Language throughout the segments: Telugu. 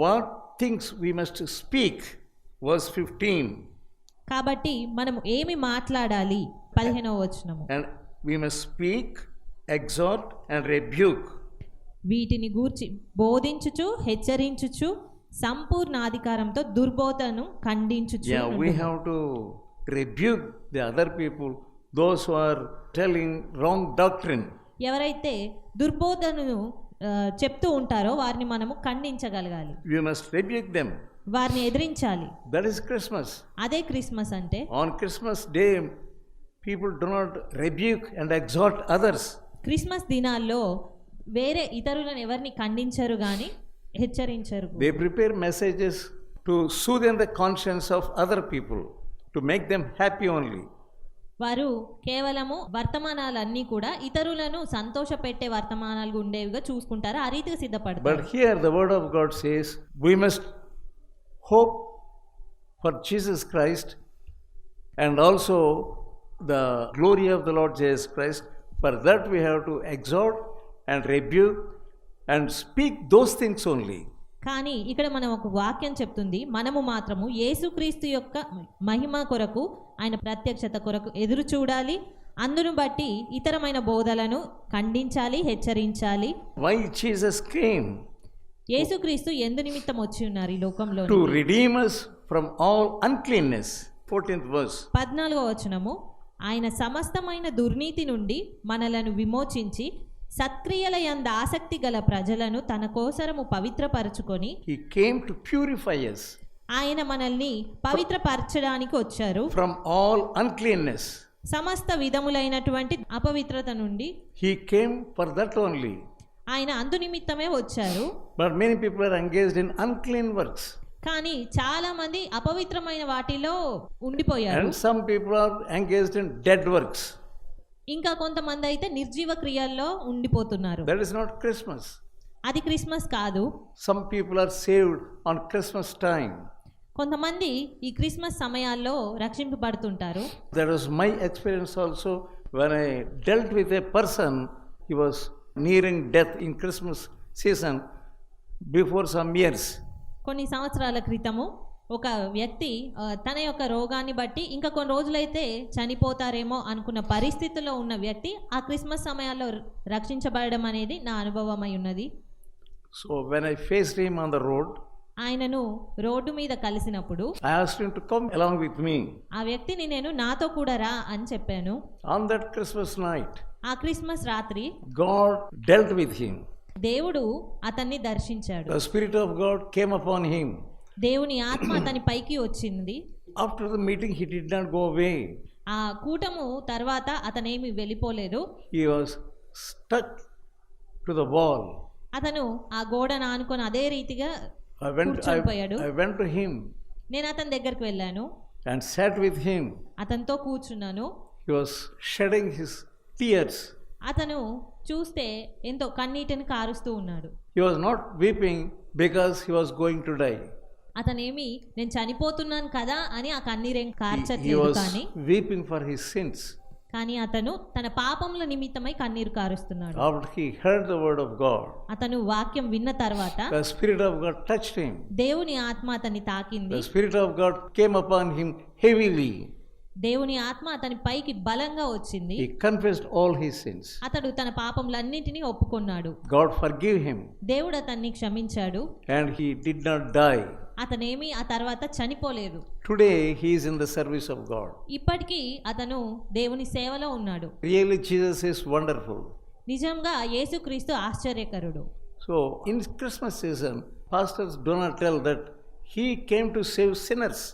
What things we must speak verse 15 కాబట్టి మనం ఏమి మాట్లాడాలి? 15వ వచనము. And we speak exhort and rebuke వీటిని గూర్చి బోధించుచు హెచ్చరించుచు సంపూర్ణ అధికారంతో దుర్బోధను ఖండించు yeah we have to rebuke the other people those are telling wrong doctrine ఎవరైతే దుర్బోధను చెప్తూ ఉంటారో వారిని మనము ఖండించగలగాలి. యు మస్ట్ రిబ్యూక్ దెం వారిని ఎదిరించాలి. దట్ ఇస్ క్రిస్మస్ అదే క్రిస్మస్ అంటే? On Christmas day people do not rebuke and exhort others Christmas దినాల్లో వేరే ఇతరులను ఎవరిని ఖండించరు కానీ హెచ్చరించరు. They prepare messages to soothen the conscience of other people to make them happy only వారు కేవలము వర్తమానాలన్నీ కూడా ఇతరులను సంతోష పెట్టే వర్తమానాలు ఉండేవిగా చూసుకుంటారు. ఆ రీతిగా సిద్ధపడతారు. Christ and also the glory of the Lord Jesus Christ for that we have to exhort and rebuke and speak those things only కానీ ఇక్కడ మనం ఒక వాక్యం చెప్తుంది మనము మాత్రము యేసుక్రీస్తు యొక్క మహిమ కొరకు ఆయన ప్రత్యక్షత కొరకు ఎదురు చూడాలి అందును బట్టి ఇతరమైన బోధలను ఖండించాలి హెచ్చరించాలి Why Jesus came? యేసుక్రీస్తు ఎందు నిమిత్తం వచ్చి ఉన్నారు ఈ లోకంలో To redeem us from all uncleanness. 14th verse. పద్నాలుగో వచనము ఆయన సమస్తమైన దుర్నీతి నుండి మనలను విమోచించి సత్క్రియల యంద ఆసక్తి గల ప్రజలను తన కోసరము పవిత్రపరచుకొని హీ కేమ్ టు ప్యూరిఫై ఆయన మనల్ని పవిత్రపరచడానికి వచ్చారు. ఫ్రమ్ ఆల్ అన్క్లీన్నెస్ సమస్త విధములైనటువంటి అపవిత్రత నుండి he came for that only ఆయన అందునిమిత్తమే వచ్చారు. But many people are engaged in unclean works కానీ చాలా మంది అపవిత్రమైన వాటిలో ఉండిపోయారు. And some people are engaged in dead works ఇంకా కొంతమంది అయితే నిర్జీవ క్రియల్లో ఉండిపోతున్నారు. దట్ ఇస్ నాట్ క్రిస్మస్ అది క్రిస్మస్ కాదు. Some people are saved on Christmas time కొంతమంది ఈ క్రిస్మస్ సమయాల్లో రక్షింపబడుతుంటారు. That was my experience also when I dealt with a person he was nearing death in Christmas season before some years కొన్ని సంవత్సరాల క్రితము ఒక వ్యక్తి తన యొక్క రోగాన్ని బట్టి ఇంకా కొన్ని రోజులైతే చనిపోతారేమో అనుకున్న పరిస్థితిలో ఉన్న వ్యక్తి ఆ క్రిస్మస్ సమయాల్లో రక్షించబడడం అనేది నా అనుభవం అయి ఉన్నది So when I faced him on the road, ఆయనను రోడ్డు మీద కలిసినప్పుడు I asked him to come along with me. ఆ వ్యక్తిని నేను నాతో కూడా రా అని చెప్పాను On that Christmas night, ఆ క్రిస్మస్ రాత్రి God dealt with him. దేవుడు అతన్ని దర్శించాడు The Spirit of God came upon him. దేవుని ఆత్మ అతని పైకి వచ్చింది After the meeting, he did not go away. ఆ కూటము తర్వాత అతనేమి వెళ్ళిపోలేదు He was stuck to the wall. అతను ఆ గోడను ఆనుకొని అదే రీతిగా I, కూర్చొనిపోయాడు. I went to him నేను అతని దగ్గరికి వెళ్ళాను and sat with him. అతనితో కూర్చున్నాను He was shedding his tears. అతను చూస్తే ఎంతో కన్నీటిని కారుస్తూ ఉన్నాడు He was not weeping because he was going to die. అతనేమి నేను చనిపోతున్నాను కదా అని ఆ కన్నీరేం కార్చట్లేదు కానీ కానీ అతను తన పాపముల నిమిత్తమై కన్నీరు కారుస్తున్నాడు. ఆఫ్టర్ వర్డ్ ఆఫ్ గాడ్ అతను వాక్యం విన్న తర్వాత the of God touch him దేవుని ఆత్మ అతన్ని తాకింది. The of God came upon him heavily దేవుని ఆత్మ అతని పైకి బలంగా వచ్చింది. హి ఆల్ హిస్ సిన్స్ అతడు తన పాపములన్నిటిని ఒప్పుకున్నాడు. గాడ్ ఫర్గివ్ హిమ్ దేవుడు అతన్ని క్షమించాడు. And he did not die అతనేమి ఆ తర్వాత చనిపోలేదు. Today he's in the service of God ఇప్పటికీ అతను దేవుని సేవలో ఉన్నాడు. రియల్లీ జీసస్ ఇస్ వండర్ఫుల్ నిజంగా యేసుక్రీస్తు ఆశ్చర్యకరుడు. So in Christmas season pastors do not tell that he came to save sinners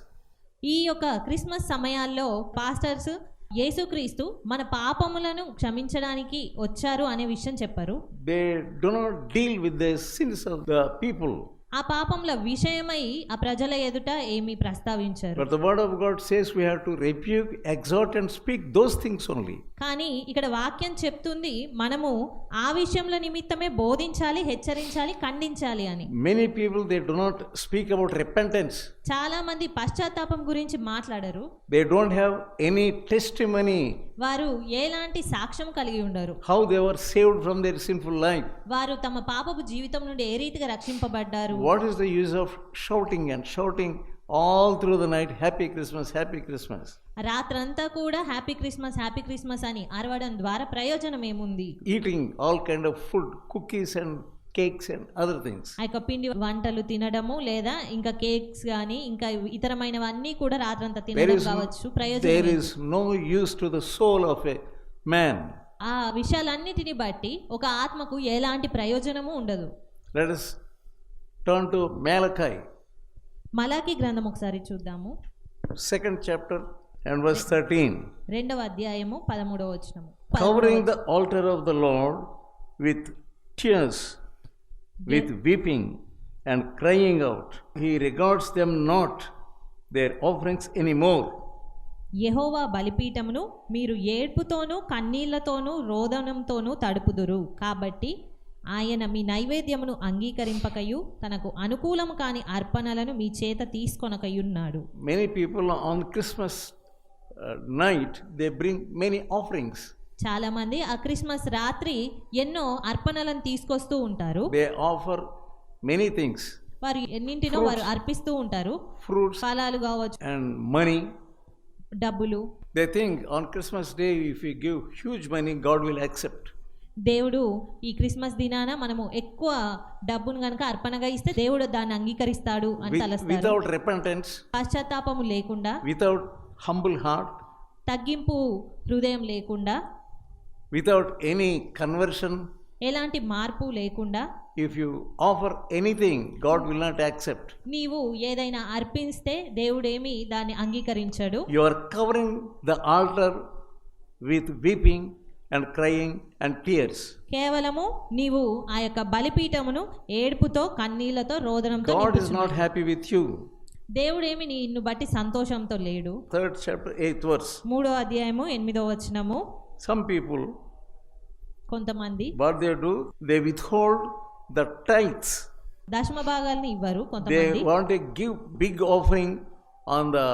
ఈ యొక్క క్రిస్మస్ సమయాల్లో పాస్టర్స్ యేసుక్రీస్తు మన పాపములను క్షమించడానికి వచ్చారు అనే విషయం చెప్పారు. They do not deal with the sins of the people ఆ పాపముల విషయమై ఆ ప్రజల ఎదుట ఏమి ప్రస్తావించారు. But the word of God says we have to rebuke exhort and speak those things only కానీ ఇక్కడ వాక్యం చెప్తుంది మనము ఆ విషయముల నిమిత్తమే బోధించాలి హెచ్చరించాలి ఖండించాలి అని. Many people they do not speak about repentance చాలా మంది పశ్చాత్తాపం గురించి మాట్లాడరు. They don't have any testimony వారు ఎలాంటి సాక్ష్యం కలిగి ఉండరు. How they were saved from their sinful life వారు తమ పాపపు జీవితం నుండి ఏ రీతిగా రక్షింపబడ్డారు? What is the use of shouting and shouting all through the night happy Christmas happy Christmas రాత్రంతా కూడా హ్యాపీ క్రిస్మస్ హ్యాపీ క్రిస్మస్ అని అరవడం ద్వారా ప్రయోజనం ఏముంది? Eating all kind of food cookies and cakes and other things ఆ యొక్క పిండి వంటలు తినడము లేదా ఇంకా కేక్స్ కానీ ఇంకా ఇతరమైనవన్నీ కూడా రాత్రంతా తినడం కావచ్చు. ప్రయోజనం there is no use to the soul of a man ఆ విషయాలన్నిటిని బట్టి ఒక ఆత్మకు ఎలాంటి ప్రయోజనము ఉండదు. Let us turn to Malachi మలాకి గ్రంథం ఒకసారి చూద్దాము. సెకండ్ చాప్టర్ అండ్ వర్స్ 13 రెండవ అధ్యాయము 13వ వచనము. Covering the altar of the Lord with tears with weeping and crying out he regards them not their offerings any more యహోవా బలిపీఠమును మీరు ఏడ్పుతోనూ కన్నీళ్ళతోనూ రోదనంతోనూ తడుపుదురు. కాబట్టి ఆయన మీ నైవేద్యమును అంగీకరింపకయు తనకు అనుకూలము కాని అర్పణలను మీ చేత తీసుకొనకయున్నాడు. Many people on Christmas night they bring many offerings చాలా మంది ఆ క్రిస్మస్ రాత్రి ఎన్నో అర్పణలను తీసుకొస్తూ ఉంటారు. దే ఆఫర్ మెనీ థింగ్స్ వారు ఎన్నింటినో వారు అర్పిస్తూ ఉంటారు. ఫ్రూట్ ఫలాలు కావచ్చు. అండ్ మనీ డబ్బులు. They think on Christmas day if you give huge money God will accept దేవుడు ఈ క్రిస్మస్ దినాన మనము ఎక్కువ డబ్బును కనుక అర్పణగా ఇస్తే దేవుడు దాన్ని అంగీకరిస్తాడు వితౌట్ రిపెంటెన్స్ పశ్చాత్తాపము లేకుండా వితౌట్ హంబుల్ హార్ట్ తగ్గింపు హృదయం లేకుండా వితౌట్ ఎనీ కన్వర్షన్ ఎలాంటి మార్పు లేకుండా if you offer anything God will not accept నీవు ఏదైనా అర్పిస్తే దేవుడేమి దాన్ని అంగీకరించాడు. You are covering the altar with weeping and crying and tears. కేవలము నీవు ఆ యొక్క బలిపీఠమును ఏడుపుతో కన్నీళ్ళతో రోదనంతో God is నింపుచున్నావు. not happy with you. దేవుడేమి నిన్ను బట్టి సంతోషంతో లేడు Third chapter, eighth verse. మూడో అధ్యాయము ఎనిమిదో వచనము Some people, కొంతమంది what they do, they withhold the tithes. దశమ భాగాలను ఇవ్వరు కొంతమంది They want to give big offering on the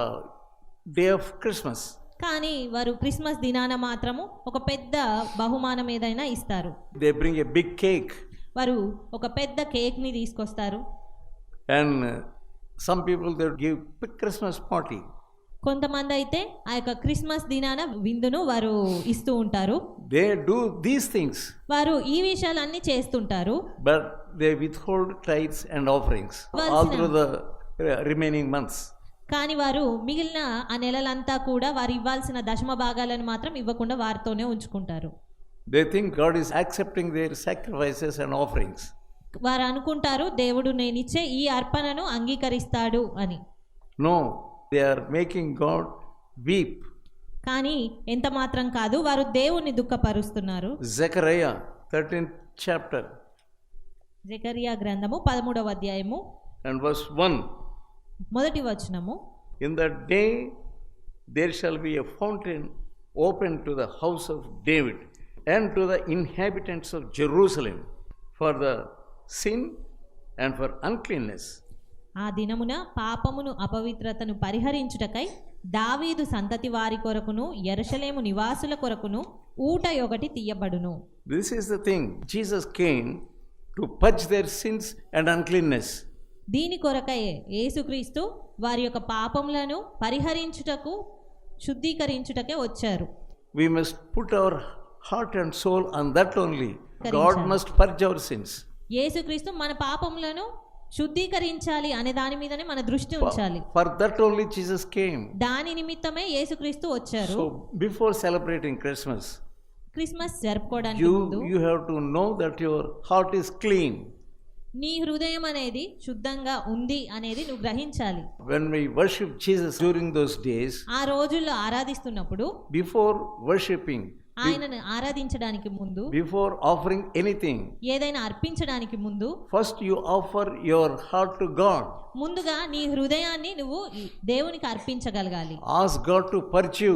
day of Christmas. కానీ వారు క్రిస్మస్ దినాన మాత్రము ఒక పెద్ద బహుమానం ఏదైనా ఇస్తారు. They bring a big cake వారు ఒక పెద్ద కేక్ని తీసుకొస్తారు. And some people they give Christmas party కొంతమంది అయితే ఆ యొక్క క్రిస్మస్ దినాన విందును వారు ఇస్తూ ఉంటారు. దే డు దీస్ థింగ్స్ వారు ఈ విషయాలు విషయాలన్నీ చేస్తుంటారు. But they withhold tithes and offerings all remaining months కానీ వారు మిగిలిన ఆ నెలలంతా కూడా వారు ఇవ్వాల్సిన దశమ భాగాలను మాత్రం ఇవ్వకుండా వారితోనే ఉంచుకుంటారు They think God is accepting their sacrifices and offerings. వారు అనుకుంటారు దేవుడు నేనిచ్చే ఈ అర్పణను అంగీకరిస్తాడు అని No, they are making God weep. కానీ ఎంత మాత్రం కాదు వారు దేవుణ్ణి దుఃఖపరుస్తున్నారు Zechariah, 13th chapter జకరియా గ్రంథము పదమూడవ అధ్యాయము and verse 1. మొదటి వచనము. In the day there shall be a fountain open to the house of David and to the inhabitants of Jerusalem for the sin and for uncleanness ఆ దినమున పాపమును అపవిత్రతను పరిహరించుటకై దావీదు సంతతి వారి కొరకును ఎరసలేము నివాసుల కొరకును ఊట ఒకటి తీయబడును. This is the thing Jesus came to purge their sins and uncleanness దీని కొరకయే యేసుక్రీస్తు వారి యొక్క పాపములను పరిహరించుటకు శుద్ధీకరించుటకే వచ్చారు. We must put our heart and soul on that only God must purge our sins యేసుక్రీస్తు మన పాపములను శుద్ధీకరించాలి అనే దాని మీదనే మన దృష్టి ఉంచాలి. For that only Jesus came దాని నిమిత్తమే యేసుక్రీస్తు వచ్చారు. So before celebrating Christmas Christmas జరుపుకోవడానికి you you have to know that your heart is clean నీ హృదయం అనేది శుద్ధంగా ఉంది అనేది నువ్వు గ్రహించాలి. When we worship jesus during those days ఆ రోజుల్లో ఆరాధిస్తున్నప్పుడు బిఫోర్ వర్షిపింగ్ ఆయనను ఆరాధించడానికి ముందు బిఫోర్ ఆఫరింగ్ ఎనీథింగ్ ఏదైనా అర్పించడానికి ముందు first you offer your heart to God ముందుగా నీ హృదయాన్ని నువ్వు దేవునికి అర్పించగలగాలి. ఆస్ గాడ్ టు పర్చ్యూ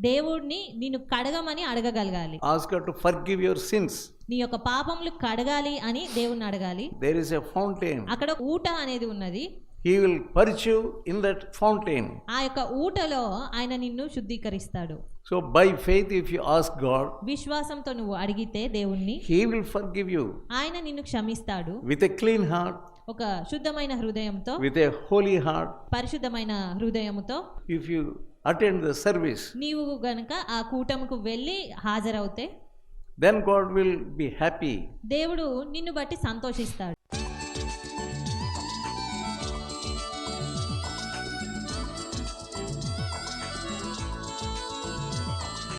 దేవుడిని నిన్ను కడగమని అడగగలగాలి Ask God to forgive your sins. నీ యొక్క పాపములు కడగాలి అని దేవుణ్ణి అడగాలి There is a fountain. అక్కడ ఊట అనేది ఉన్నది He will purge you in that fountain. ఆ యొక్క ఊటలో ఆయన నిన్ను శుద్ధీకరిస్తాడు So, by faith, if you ask God, విశ్వాసంతో నువ్వు అడిగితే దేవుణ్ణి He will forgive you ఆయన నిన్ను క్షమిస్తాడు with a clean heart, ఒక శుద్ధమైన హృదయంతో with a holy heart. పరిశుద్ధమైన హృదయముతో If you attend the service, నీవు గనుక ఆ కూటముకు వెళ్ళి హాజరవుతే then God will be happy. దేవుడు నిన్ను బట్టి సంతోషిస్తాడు